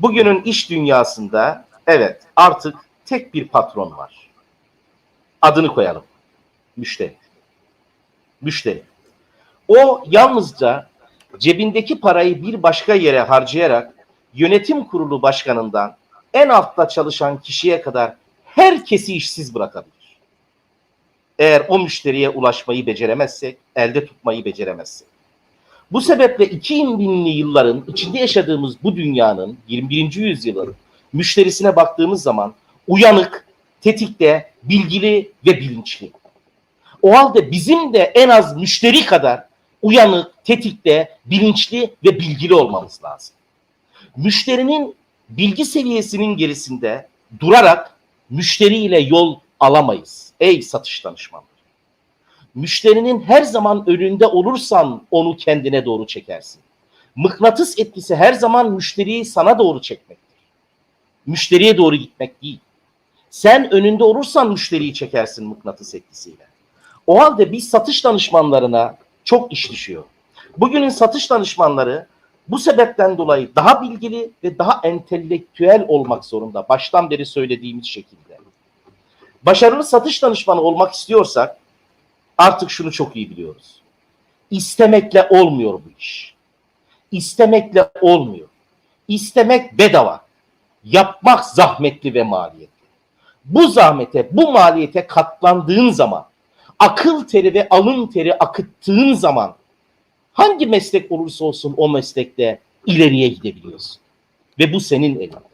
Bugünün iş dünyasında evet artık tek bir patron var. Adını koyalım. Müşteri. Müşteri. O yalnızca cebindeki parayı bir başka yere harcayarak yönetim kurulu başkanından en altta çalışan kişiye kadar herkesi işsiz bırakabilir. Eğer o müşteriye ulaşmayı beceremezsek, elde tutmayı beceremezsek. Bu sebeple 2000'li yılların içinde yaşadığımız bu dünyanın 21. yüzyılın müşterisine baktığımız zaman uyanık, tetikte, bilgili ve bilinçli. O halde bizim de en az müşteri kadar uyanık, tetikte, bilinçli ve bilgili olmamız lazım. Müşterinin bilgi seviyesinin gerisinde durarak müşteriyle yol alamayız. Ey satış danışmanları. Müşterinin her zaman önünde olursan onu kendine doğru çekersin. Mıknatıs etkisi her zaman müşteriyi sana doğru çekmektir. Müşteriye doğru gitmek değil. Sen önünde olursan müşteriyi çekersin mıknatıs etkisiyle. O halde biz satış danışmanlarına çok iş düşüyor. Bugünün satış danışmanları bu sebepten dolayı daha bilgili ve daha entelektüel olmak zorunda. Baştan beri söylediğimiz şekilde. Başarılı satış danışmanı olmak istiyorsak artık şunu çok iyi biliyoruz. İstemekle olmuyor bu iş. İstemekle olmuyor. İstemek bedava. Yapmak zahmetli ve maliyetli. Bu zahmete, bu maliyete katlandığın zaman, akıl teri ve alın teri akıttığın zaman hangi meslek olursa olsun o meslekte ileriye gidebiliyorsun. Ve bu senin elin.